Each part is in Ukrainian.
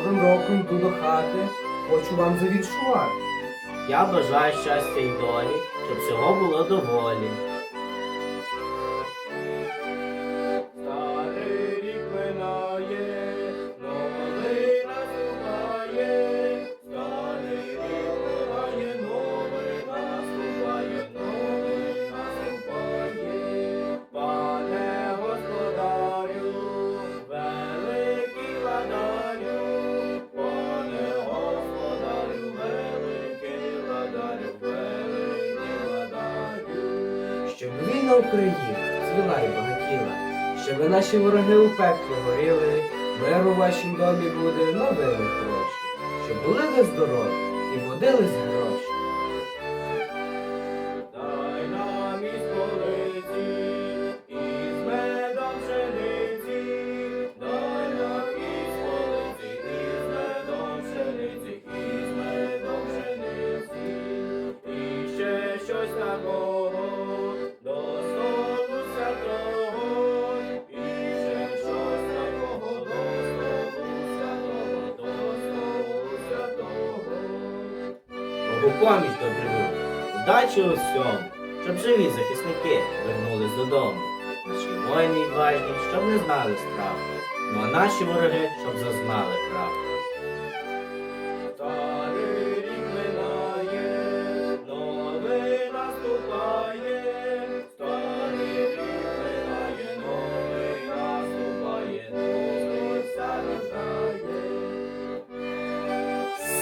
Новим роком йду до хати, хочу вам завіншувати. Я бажаю щастя й долі, щоб всього було доволі. Україна цвіла і багатіла, щоб наші вороги у пеклі горіли, мир у вашім домі буде новими гроші, щоб були ви здорові і водились гроші. Дай нам із полиці, із медом пшениці, дай нам із із медом пшениці, із медом пшениці, і ще щось такого Богу поміч добрий удачі у всьому, щоб живі захисники вернулись додому. Наші воїни відважні, щоб не знали страху, ну а наші вороги, щоб зазнали краху.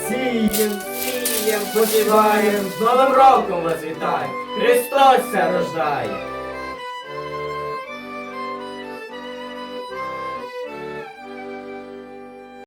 Сієм, сієм, посіваєм, з Новим роком вас вітай. Христос рождає!